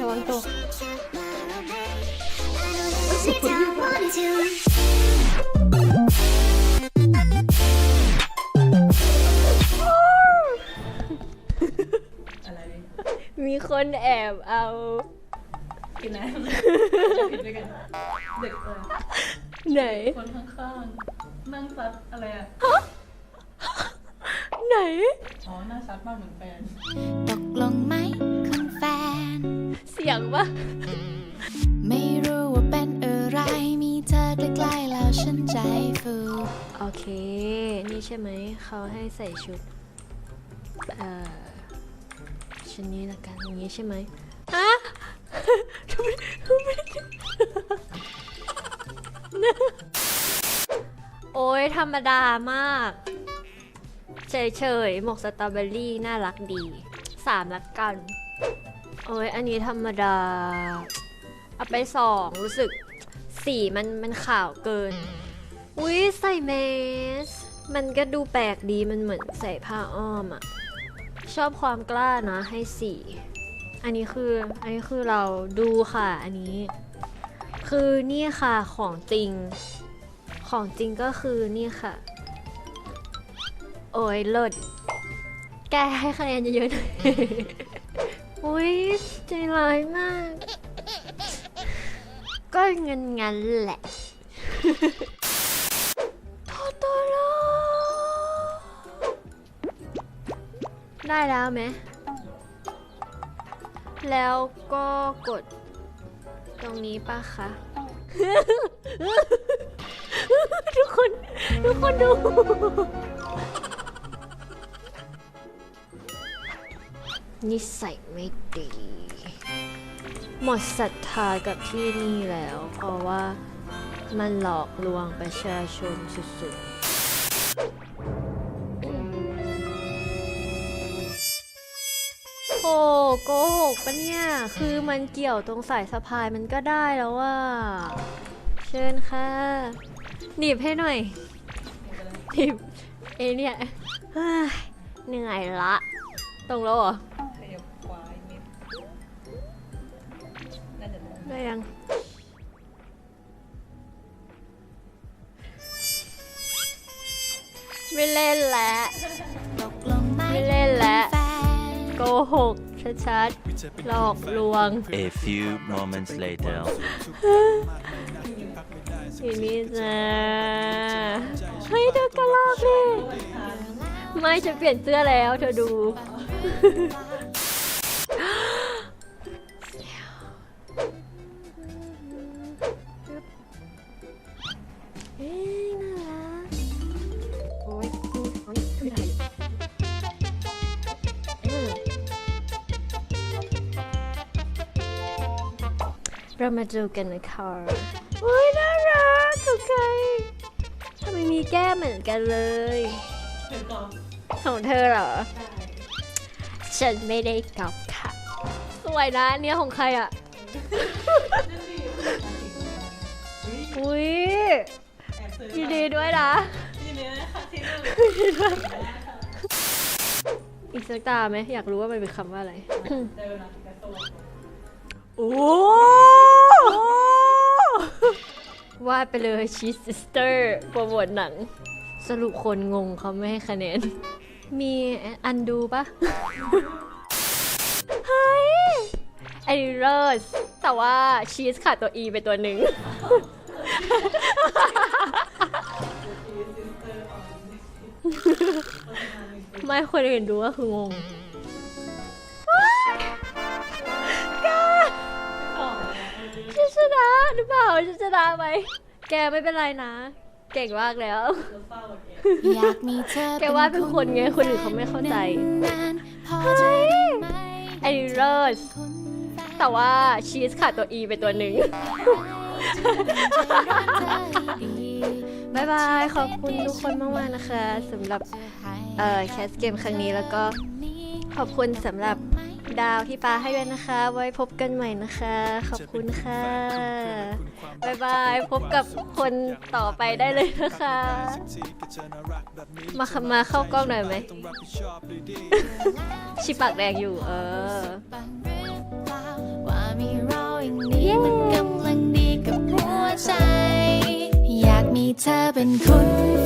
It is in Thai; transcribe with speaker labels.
Speaker 1: ระวังตก
Speaker 2: Sit down, wanted to.
Speaker 3: อะไร
Speaker 1: มีคนแอบเอา
Speaker 3: กินน้ำผิดด้วยกัน เด็กเลย
Speaker 1: ไหน
Speaker 3: คนข้างๆ นั่งซัดอะไรอะ
Speaker 1: ไหน
Speaker 3: อ๋อหน้าซัดมากเหมือนแฟน
Speaker 2: ตกลงไหมคุณแฟน
Speaker 1: เสีย งปะ
Speaker 2: ไม่รู้ว่าเป็นอะไร มีเธอใกล้ๆแล้วฉันใจฟู
Speaker 1: โอเค นี่ใช่ไหม เขาให้ใส่ชุด เอ่อชุดนี้ละกันอย่างนี้ใช่ไหมฮะทำไมทำไมโอ้ยธรรมดามาก เฉยๆหมวกสตรอเบอรี่น่ารักดี สามละกัน โอ้ยอันนี้ธรรมดา เอาไปสองรู้สึกสีมันมันขาวเกิน อุ้ยใส่เมส มันก็ดูแปลกดีมันเหมือนใส่ผ้าอ้อมอะชอบความกล้านะให้สีอันนี้คืออันนี้คือเราดูค่ะอันนี้ คือนี่ค่ะของจริง ของจริงก็คือนี่ค่ะ โอ้ยเลิศแกให้คะแนนเยอะๆหน่อย อุ้ยใจร้ายมาก ก็เงินงันๆแหละโทโตโร่ได้แล้วไหม แล้วก็กดตรงนี้ป่ะคะ ทุกคน ทุกคนดู นิสัยไม่ดี หมดศรัทธากับที่นี่แล้ว เพราะว่ามันหลอกลวงประชาชนสุดๆ โอ้โกหกปะเนี่ย คือมันเกี่ยวตรงสายสะพายมันก็ได้แล้วว่า เชิญค่ะ หนีบให้หน่อย หนีบเอเนี่ยเฮ้ยเหนื่อยละ ตรงแล้วเหรอ เล่นแล้ว
Speaker 2: ตกลงไหม
Speaker 1: ไม่เล่นแล้ว
Speaker 2: แฟน
Speaker 1: โกหกชัดๆหลอกลวง
Speaker 4: A few moments later.
Speaker 1: ทีนี้จ้าเฮ้ยเธอกระลอกเลยไม่ฉันเปลี่ยนเสื้อแล้วเธอดู เรามาดูกันนะคะโอ้ยน่ารักของใครทำไมมีแก้มเหมือนกันเลย
Speaker 3: เดี๋ยวก่อน
Speaker 1: ของเธอเหรอ ฉันไม่ได้กอบค่ะ สวยนะอันเนี้ยของใครอะ อุ้ย
Speaker 3: แอบซื้อ
Speaker 1: ยินดีด้วยนะ
Speaker 3: ทีนี้นะคะที่เรื่อง
Speaker 1: อีกสักตาไหมอยากรู้ว่ามันเป็นคำว่าอะไร
Speaker 3: ได้เวลาพิกาโซ
Speaker 1: โอ้ วาดไปเลยชีสสเตอร์โปรโมทหนัง สรุปคนงงเขาไม่ให้คะแนน มีอันดูปะเฮ้ยไอเลิศแต่ว่าชีสขาดตัว E ไปตัวหนึ่งไม่คนอื่นดูก็คืองง ฉันชนะหรือเปล่าฉันชนะไหมแกไม่เป็นไรนะ เก่งมากแล้ว
Speaker 3: เศร้าแบบนี้
Speaker 2: อยากมีเธอ
Speaker 1: แกว่าเป็นคนไงคนอื่นเขาไม่เข้าใจ
Speaker 2: นานๆพอจะได้ไหม
Speaker 1: ไอเลิศ
Speaker 2: คุณแฟน
Speaker 1: แต่ว่าชีสขาดตัว E ไปตัวหนึ่ง
Speaker 2: ใจรักเธอให้ดี
Speaker 1: บายบาย ขอบคุณทุกคนมากๆนะคะสำหรับเอ่อแคสเกมครั้งนี้แล้วก็ขอบคุณสำหรับ ดาวที่ปาให้ด้วยนะคะ ไว้พบกันใหม่นะคะ ขอบคุณค่ะบายบาย พบกับคนต่อไปได้เลยนะคะ มามาเข้ากล้องหน่อยไหม ชิปากแดงอยู่เออ
Speaker 2: ยากมีเธอเป็นคน